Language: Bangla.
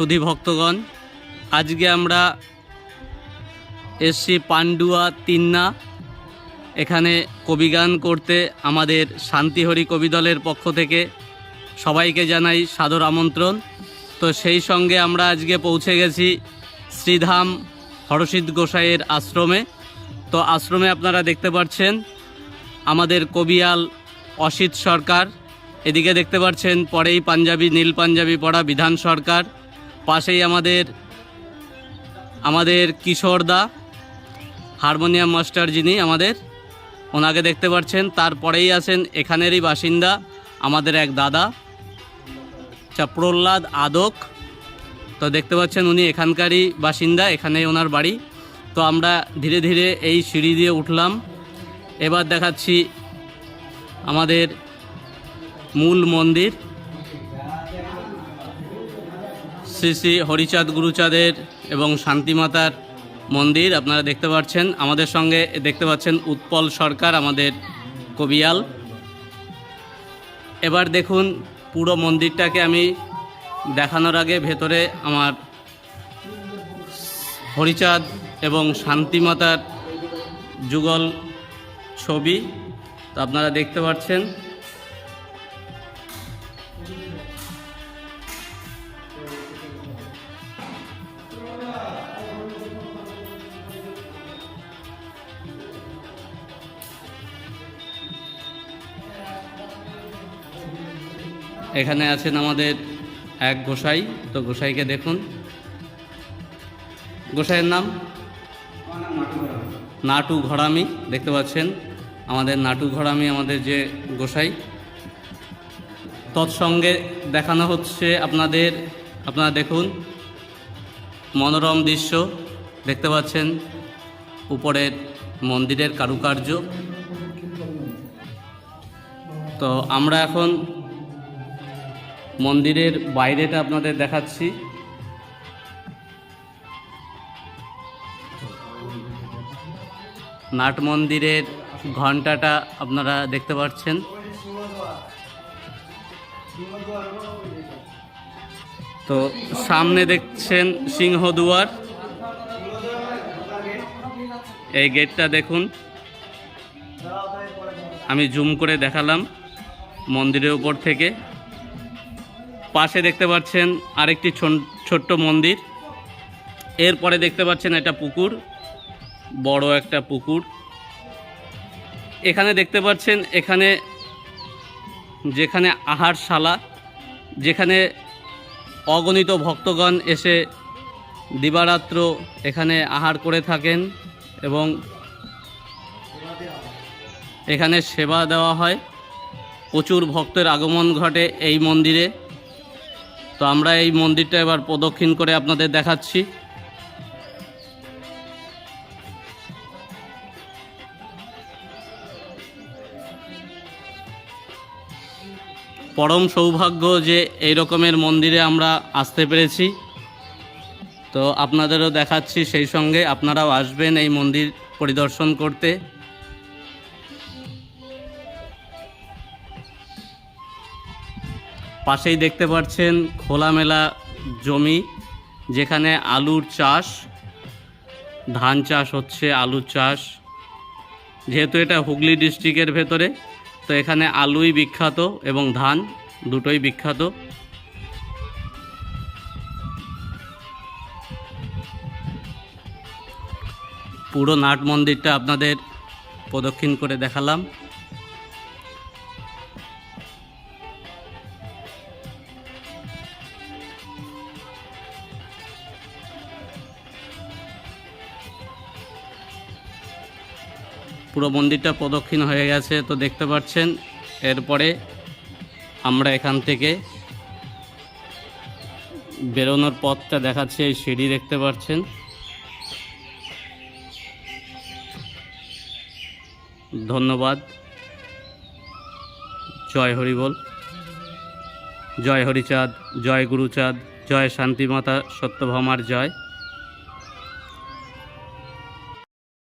সুধী ভক্তগণ, আজকে আমরা এসছি পান্ডুয়া তিন্না। এখানে কবিগান করতে আমাদের শান্তিহরি কবি দলের পক্ষ থেকে সবাইকে জানাই সাদর আমন্ত্রণ। তো সেই সঙ্গে আমরা আজকে পৌঁছে গেছি শ্রীধাম হরসিদ্ধ গোসাইয়ের আশ্রমে। তো আশ্রমে আপনারা দেখতে পাচ্ছেন আমাদের কবিয়াল অসিত সরকার। এদিকে দেখতে পাচ্ছেন পরেই পাঞ্জাবি, নীল পাঞ্জাবি পড়া বিধান সরকার। পাশেই আমাদের আমাদের কিশোর দা, হারমোনিয়াম মাস্টার যিনি আমাদের, ওনাকে দেখতে পাচ্ছেন। তারপরেই আছেন এখানেরই বাসিন্দা আমাদের এক দাদা আচ্ছা প্রহ্লাদ আদক। তো দেখতে পাচ্ছেন উনি এখানকারই বাসিন্দা, এখানেই ওনার বাড়ি। তো আমরা ধীরে ধীরে এই সিঁড়ি দিয়ে উঠলাম। এবার দেখাচ্ছি আমাদের মূল মন্দির। শ্রী শ্রী হরিচাঁদ গুরুচাঁদের এবং শান্তিমাতার মন্দির, আপনারা দেখতে পাচ্ছেন। আমাদের সঙ্গে দেখতে পাচ্ছেন উৎপল সরকার, আমাদের কবিয়াল। এবার দেখুন পুরো মন্দিরটাকে আমি দেখানোর আগে ভেতরে আমার হরিচাঁদ এবং শান্তিমাতার যুগল ছবি। তো আপনারা দেখতে পাচ্ছেন। এখানে আছেন আমাদের এক গোসাই। তো গোসাইকে দেখুন। গোসাইয়ের নাম? নাটু ঘরামি, দেখতে পাচ্ছেন? আমাদের নাটু ঘরামি, আমাদের যে গোসাই। তৎসঙ্গে দেখানো হচ্ছে আপনাদের, আপনারা দেখুন। মনোরম দৃশ্য, দেখতে পাচ্ছেন। উপরের মন্দিরের কারুকার্য। তো আমরা এখন মন্দিরের বাইরেটা আপনাদের দেখাচ্ছি। নাট মন্দিরের ঘন্টাটা আপনারা দেখতে পাচ্ছেন। তো সামনে দেখছেন সিংহদুয়ার এই গেটটা দেখুন। আমি জুম করে দেখালাম মন্দিরের উপর থেকে। পাশে দেখতে পাচ্ছেন আরেকটি ছোট্ট মন্দির। এরপরে দেখতে পাচ্ছেন এটা পুকুর, বড় একটা পুকুর। এখানে দেখতে পাচ্ছেন এখানে যেখানে আহারশালা, যেখানে অগণিত ভক্তগণ এসে দিবারাত্র এখানে আহার করে থাকেন এবং এখানে সেবা দেওয়া হয়। প্রচুর ভক্তের আগমন ঘটে এই মন্দিরে। তো আমরা এই মন্দিরটা এবার প্রদক্ষিণ করে আপনাদের দেখাচ্ছি। পরম সৌভাগ্য যে এই রকমের মন্দিরে আমরা আসতে পেরেছি। তো আপনাদেরও দেখাচ্ছি সেই সঙ্গে আপনারাও আসবেন এই মন্দির পরিদর্শন করতে। পাশেই দেখতে পাচ্ছেন খোলামেলা জমি, যেখানে আলুর চাষ, ধান চাষ হচ্ছে, আলুর চাষ। যেহেতু এটা হুগলি ডিস্ট্রিক্টের ভেতরে, তো এখানে আলুই বিখ্যাত এবং ধান দুটোই বিখ্যাত। পুরো নাট মন্দিরটা আপনাদের প্রদক্ষিণ করে দেখালাম। পুরো মন্দিরটা প্রদক্ষিণ হয়ে গেছে, তো দেখতে পাচ্ছেন। এরপরে আমরা এখান থেকে বেরোনোর পথটা দেখাচ্ছে, এই সিঁড়ি দেখতে পাচ্ছেন। ধন্যবাদ। জয় হরিবল জয় হরিচাঁদ, জয় গুরুচাঁদ, জয় শান্তিমাতা সত্যভামার জয়।